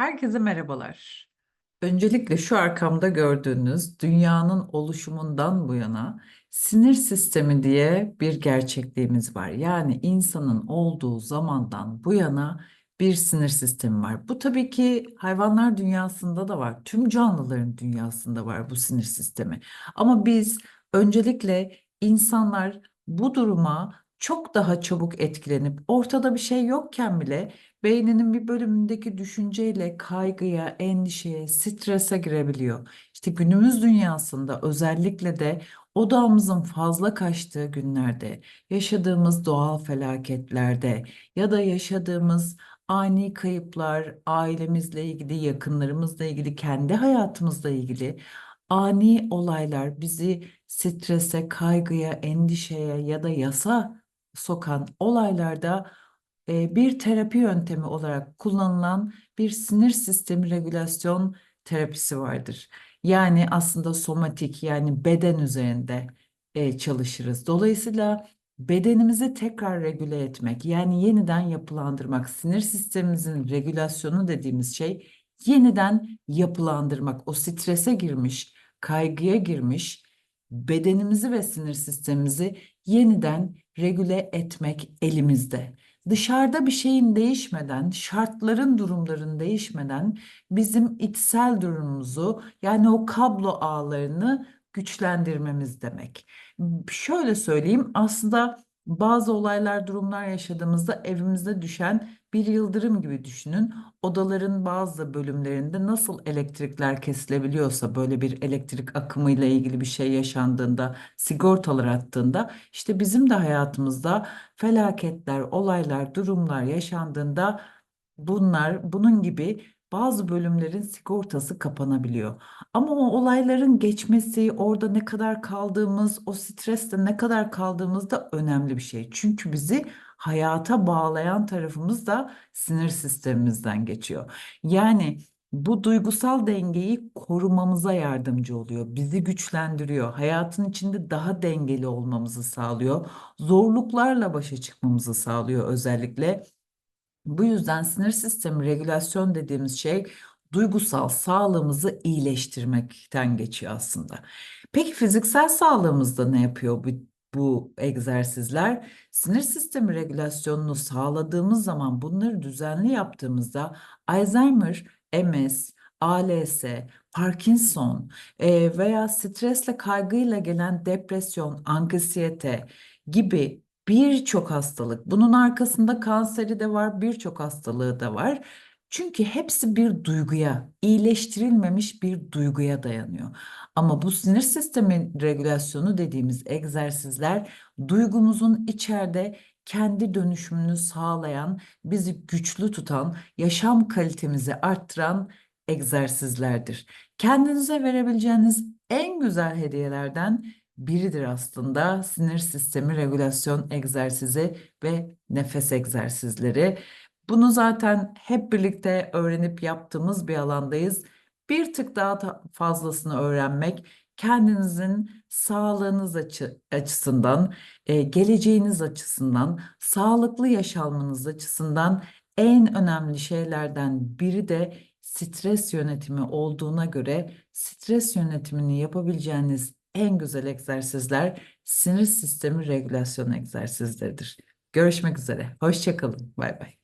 Herkese merhabalar. Öncelikle şu arkamda gördüğünüz dünyanın oluşumundan bu yana sinir sistemi diye bir gerçekliğimiz var. Yani insanın olduğu zamandan bu yana bir sinir sistemi var. Bu tabii ki hayvanlar dünyasında da var. Tüm canlıların dünyasında var bu sinir sistemi. Ama biz öncelikle insanlar bu duruma çok daha çabuk etkilenip ortada bir şey yokken bile beyninin bir bölümündeki düşünceyle kaygıya, endişeye, strese girebiliyor. İşte günümüz dünyasında özellikle de odağımızın fazla kaçtığı günlerde, yaşadığımız doğal felaketlerde ya da yaşadığımız ani kayıplar, ailemizle ilgili, yakınlarımızla ilgili, kendi hayatımızla ilgili ani olaylar bizi strese, kaygıya, endişeye ya da yasa sokan olaylarda e, bir terapi yöntemi olarak kullanılan bir sinir sistemi regülasyon terapisi vardır. Yani aslında somatik yani beden üzerinde e, çalışırız. Dolayısıyla bedenimizi tekrar regüle etmek yani yeniden yapılandırmak sinir sistemimizin regülasyonu dediğimiz şey yeniden yapılandırmak o strese girmiş kaygıya girmiş bedenimizi ve sinir sistemimizi yeniden regüle etmek elimizde. Dışarıda bir şeyin değişmeden, şartların, durumların değişmeden bizim içsel durumumuzu yani o kablo ağlarını güçlendirmemiz demek. Şöyle söyleyeyim aslında bazı olaylar, durumlar yaşadığımızda evimizde düşen bir yıldırım gibi düşünün. Odaların bazı bölümlerinde nasıl elektrikler kesilebiliyorsa böyle bir elektrik akımıyla ilgili bir şey yaşandığında, sigortalar attığında işte bizim de hayatımızda felaketler, olaylar, durumlar yaşandığında bunlar bunun gibi bazı bölümlerin sigortası kapanabiliyor. Ama o olayların geçmesi, orada ne kadar kaldığımız, o streste ne kadar kaldığımız da önemli bir şey. Çünkü bizi hayata bağlayan tarafımız da sinir sistemimizden geçiyor. Yani bu duygusal dengeyi korumamıza yardımcı oluyor. Bizi güçlendiriyor. Hayatın içinde daha dengeli olmamızı sağlıyor. Zorluklarla başa çıkmamızı sağlıyor özellikle. Bu yüzden sinir sistemi regülasyon dediğimiz şey duygusal sağlığımızı iyileştirmekten geçiyor aslında. Peki fiziksel sağlığımızda ne yapıyor bu, bu egzersizler? Sinir sistemi regülasyonunu sağladığımız zaman bunları düzenli yaptığımızda Alzheimer, MS, ALS, Parkinson e, veya stresle kaygıyla gelen depresyon, anksiyete gibi birçok hastalık. Bunun arkasında kanseri de var, birçok hastalığı da var. Çünkü hepsi bir duyguya, iyileştirilmemiş bir duyguya dayanıyor. Ama bu sinir sistemi regülasyonu dediğimiz egzersizler duygumuzun içeride kendi dönüşümünü sağlayan, bizi güçlü tutan, yaşam kalitemizi arttıran egzersizlerdir. Kendinize verebileceğiniz en güzel hediyelerden biridir aslında sinir sistemi regülasyon egzersizi ve nefes egzersizleri. Bunu zaten hep birlikte öğrenip yaptığımız bir alandayız. Bir tık daha fazlasını öğrenmek kendinizin sağlığınız açı, açısından, e, geleceğiniz açısından, sağlıklı yaşalmanız açısından en önemli şeylerden biri de stres yönetimi olduğuna göre stres yönetimini yapabileceğiniz en güzel egzersizler sinir sistemi regülasyon egzersizleridir. Görüşmek üzere. Hoşçakalın. Bay bay.